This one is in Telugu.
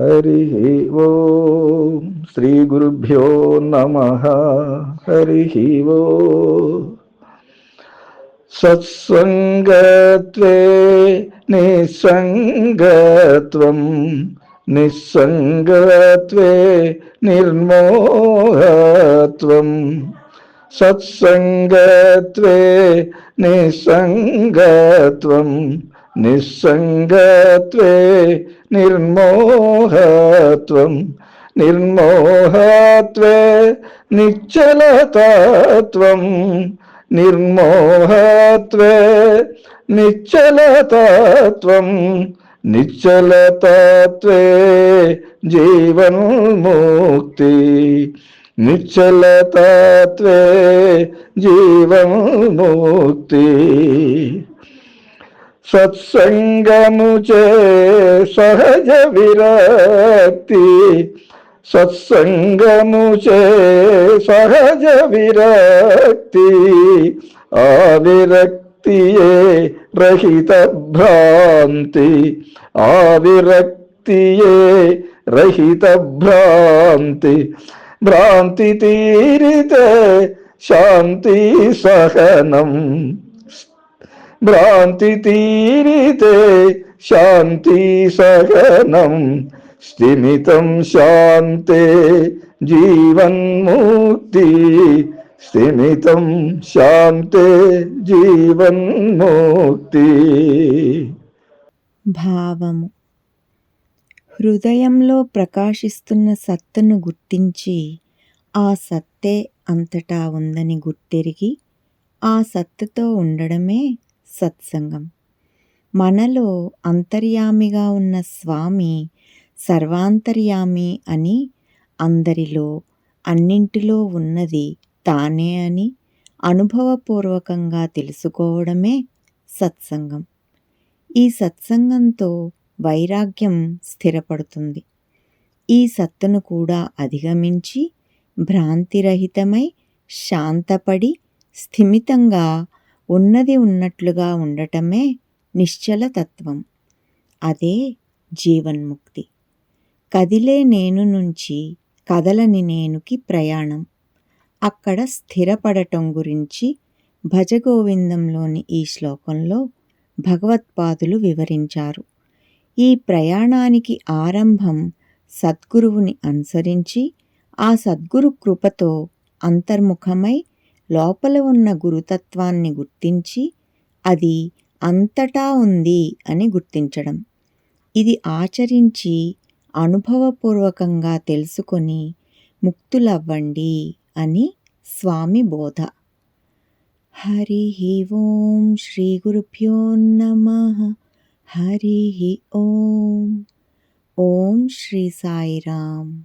हरि ॐ श्रीगुरुभ्यो नमः हरिः वो सत्सङ्गत्वे निस्सङ्गत्वं निस्सङ्गत्वे निर्मोहत्वम् സത്സംഗത്വേ നിസ്സംഗത്വം നിസ്സംഗത്വേ നിർമോഹത്വം നിർമോഹത്വേ നിശ്ചലതത്വം നിർമോഹത്വേ നിശ്ചലതത്വം നിശ്ചലതത്വേ ജീവൻ മുക്തി. നിശ്ചലതത്വേ ജീവമുക്തി സത്സംഗമുചേ സഹജ വിരക്തി. സത്സംഗമുചേ സഹജ വിരക്തി. ആ വിരക്തിയെ രഹിത ഭ്രാന്തി. ആ വിരക്തിയെ രഹിത ഭ്രാന്തി. రహిత భ్రాంతి భ్రాంతి తీరితే శాంతి సహనం భ్రాంతి తీరితే శాంతి సహనం స్థిమితం శాంతే జీవన్ముక్తి స్థిమితం శాంతే జీవన్ముక్తి భావము హృదయంలో ప్రకాశిస్తున్న సత్తును గుర్తించి ఆ సత్తే అంతటా ఉందని గుర్తెరిగి ఆ సత్తుతో ఉండడమే సత్సంగం. మనలో అంతర్యామిగా ఉన్న స్వామి సర్వాంతర్యామి అని అందరిలో అన్నింటిలో ఉన్నది తానే అని అనుభవపూర్వకంగా తెలుసుకోవడమే సత్సంగం. ఈ సత్సంగంతో వైరాగ్యం స్థిరపడుతుంది. ఈ సత్తును కూడా అధిగమించి భ్రాంతిరహితమై శాంతపడి స్థిమితంగా ఉన్నది ఉన్నట్లుగా ఉండటమే నిశ్చలతత్వం అదే జీవన్ముక్తి. కదిలే నేను నుంచి కదలని నేనుకి ప్రయాణం. అక్కడ స్థిరపడటం గురించి భజగోవిందంలోని ఈ శ్లోకంలో భగవత్పాదులు వివరించారు. ఈ ప్రయాణానికి ఆరంభం సద్గురువుని అనుసరించి ఆ సద్గురు కృపతో అంతర్ముఖమై లోపల ఉన్న గురుతత్వాన్ని గుర్తించి అది అంతటా ఉంది అని గుర్తించడం. ఇది ఆచరించి అనుభవపూర్వకంగా తెలుసుకొని ముక్తులవ్వండి అని స్వామి బోధ. హరి ఓం శ్రీ గురుభ్యో నమ. हरि ओम। ओम श्री साई राम